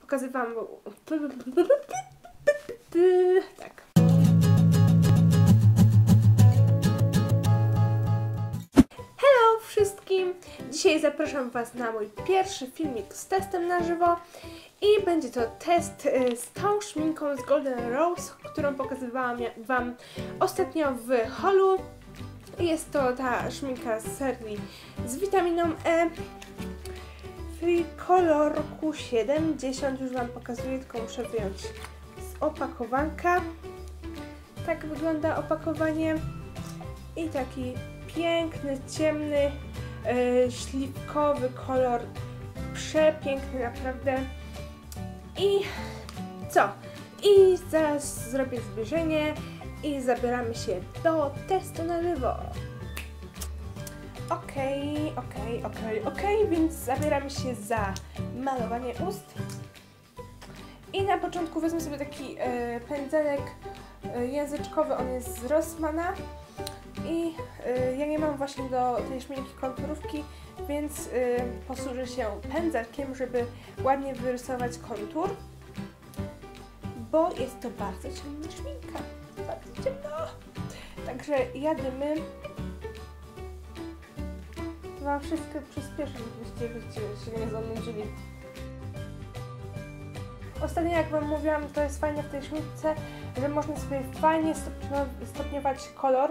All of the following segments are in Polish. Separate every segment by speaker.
Speaker 1: Pokazywałam... Tak. Hello wszystkim! Dzisiaj zapraszam Was na mój pierwszy filmik z testem na żywo i będzie to test y, z tą szminką z Golden Rose, którą pokazywałam Wam ostatnio w holu. Jest to ta szminka z serii z witaminą E. Free Color Q70 już Wam pokazuję, tylko muszę wyjąć z opakowanka. Tak wygląda opakowanie i taki piękny, ciemny, yy, śliwkowy kolor. Przepiękny naprawdę. I co? I zaraz zrobię zbliżenie i zabieramy się do testu na żywo. Okej, okej, okej, okej, więc zabieramy się za malowanie ust. I na początku wezmę sobie taki e, pędzelek e, języczkowy, on jest z Rossmana. I e, ja nie mam właśnie do tej szminki konturówki, więc e, posłużę się pędzelkiem, żeby ładnie wyrysować kontur. Bo jest to bardzo ciemna szminka. Bardzo ciemna. Także jadymy. Wam wszystko przyspieszę, żebyście byście się nie zanudzili. Ostatnio, jak Wam mówiłam, to jest fajne w tej szmince, że można sobie fajnie stopnio- stopniować kolor.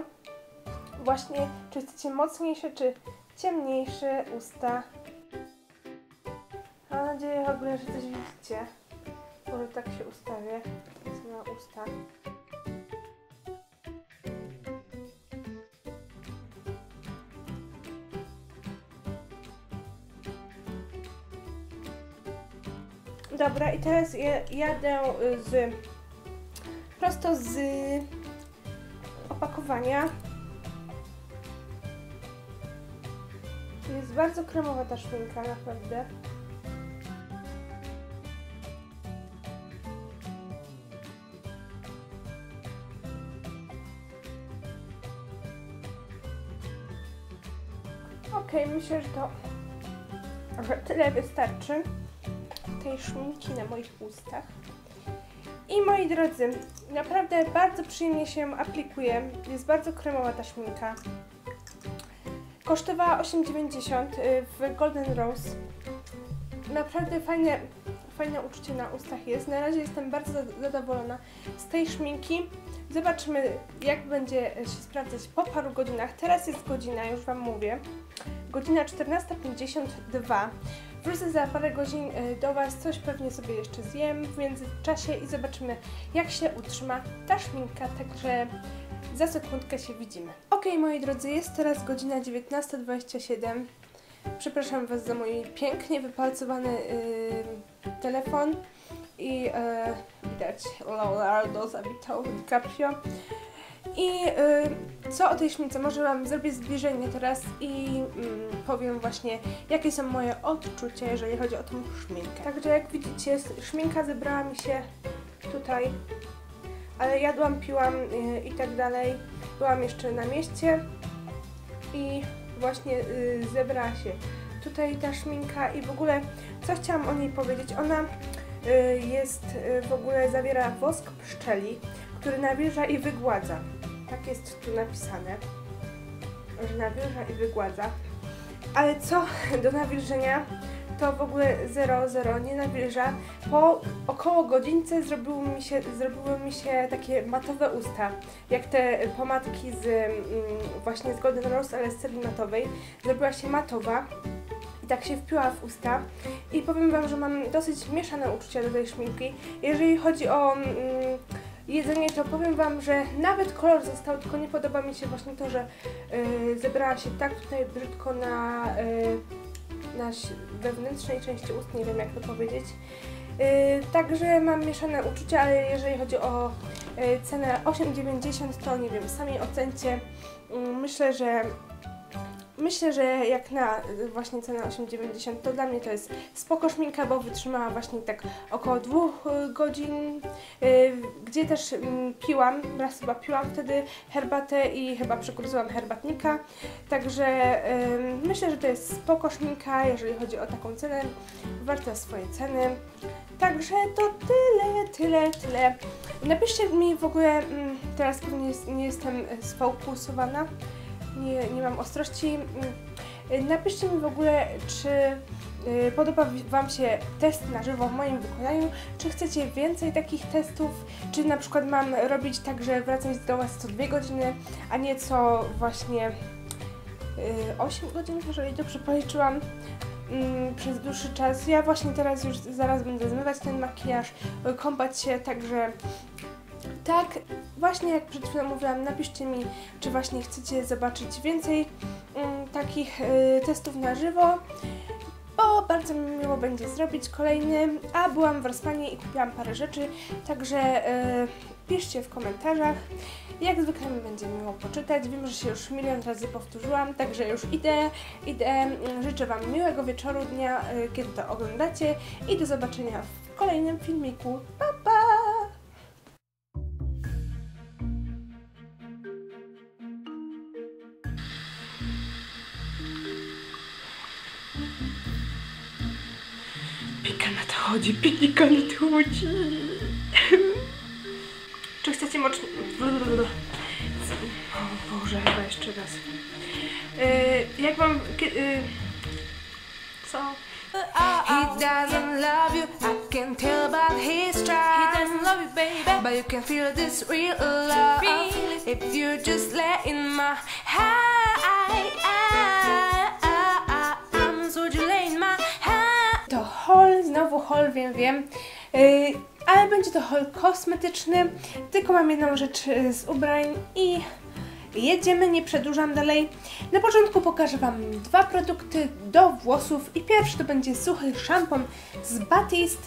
Speaker 1: Właśnie, czy chcecie mocniejsze, czy ciemniejsze usta. Mam nadzieję w ogóle, że coś widzicie. Może tak się ustawię. Na usta. Dobra, i teraz ja- jadę y, z prosto z opakowania. Jest bardzo kremowa ta szminka, naprawdę. Okej, myślę, że to tyle wystarczy tej szminki na moich ustach. I moi drodzy, naprawdę bardzo przyjemnie się aplikuje. Jest bardzo kremowa ta szminka. Kosztowała 8,90 y, w Golden Rose. Naprawdę fajne, fajne uczucie na ustach jest. Na razie jestem bardzo zad- zadowolona z tej szminki. Zobaczymy, jak będzie się sprawdzać po paru godzinach. Teraz jest godzina, już Wam mówię. Godzina 14.52. Wrócę za parę godzin y, do Was, coś pewnie sobie jeszcze zjem w międzyczasie i zobaczymy, jak się utrzyma ta szminka, także za sekundkę się widzimy. Ok, moi drodzy, jest teraz godzina 19.27. Przepraszam Was za mój pięknie wypalcowany y, telefon i y, widać Leonardo zabitał DiCaprio. I y, co o tej szmince? Może Wam zrobię zbliżenie teraz i mm, powiem właśnie, jakie są moje odczucia, jeżeli chodzi o tą szminkę. Także jak widzicie, szminka zebrała mi się tutaj, ale jadłam, piłam y, i tak dalej. Byłam jeszcze na mieście i właśnie y, zebrała się tutaj ta szminka i w ogóle, co chciałam o niej powiedzieć, ona jest, y, w ogóle zawiera wosk pszczeli, który nawilża i wygładza. Tak jest tu napisane, że nawilża i wygładza. Ale co do nawilżenia, to w ogóle 0,0 nie nawilża. Po około godzince zrobiły mi się, zrobiły mi się takie matowe usta, jak te pomadki z mm, właśnie z Golden Rose, ale z serii matowej. Zrobiła się matowa tak się wpiła w usta. I powiem Wam, że mam dosyć mieszane uczucia do tej szminki. Jeżeli chodzi o mm, jedzenie, to powiem Wam, że nawet kolor został, tylko nie podoba mi się właśnie to, że y, zebrała się tak tutaj brzydko na, y, na wewnętrznej części ust, nie wiem jak to powiedzieć. Y, także mam mieszane uczucia, ale jeżeli chodzi o y, cenę 8,90 to nie wiem, sami ocencie. Mm, Myślę, że Myślę, że jak na właśnie cenę 8,90 to dla mnie to jest spoko szminka, bo wytrzymała właśnie tak około dwóch y, godzin, y, gdzie też mm, piłam, raz chyba piłam wtedy herbatę i chyba przekurzałam herbatnika, także myślę, że to jest spoko szminka, jeżeli chodzi o taką cenę, warta swojej ceny. Tak także to tyle, tyle, tyle. Napiszcie mi w ogóle, mm, teraz jest, nie jestem sfokusowana, nie, nie mam ostrości. mm, Napiszcie mi w ogóle, czy y, podoba Wam się test na żywo w moim wykonaniu, czy chcecie więcej takich testów, czy na przykład mam robić tak, że wracać do Was co dwie godziny, a nie co właśnie y, 8 godzin, jeżeli dobrze policzyłam mm, przez dłuższy czas. Ja właśnie teraz już zaraz będę zmywać ten makijaż, y, kąpać się, także tak, właśnie jak przed chwilą mówiłam, napiszcie mi, czy właśnie chcecie zobaczyć więcej mm, takich y, testów na żywo, bo bardzo mi miło będzie zrobić kolejny, a byłam w Rossmanie i kupiłam parę rzeczy, także y, piszcie w komentarzach. Jak zwykle mi będzie miło poczytać. Wiem, że się już milion razy powtórzyłam, także już idę, idę. Życzę Wam miłego wieczoru, dnia, y, kiedy to oglądacie i do zobaczenia w kolejnym filmiku. Pa, pa! Pika nadchodzi, pika nadchodzi. Czy chcecie mocno... O Boże, chyba jeszcze raz. Yy, jak mam... Yy, co?
Speaker 2: He doesn't love you, I can tell about his try.
Speaker 1: He doesn't love you, baby.
Speaker 2: But you can feel this real love if you just let in my arms.
Speaker 1: Haul, wiem, wiem. Yy, ale będzie to haul kosmetyczny. Tylko mam jedną rzecz yy, z ubrań i jedziemy, nie przedłużam dalej. Na początku pokażę Wam dwa produkty do włosów i pierwszy to będzie suchy szampon z Batiste.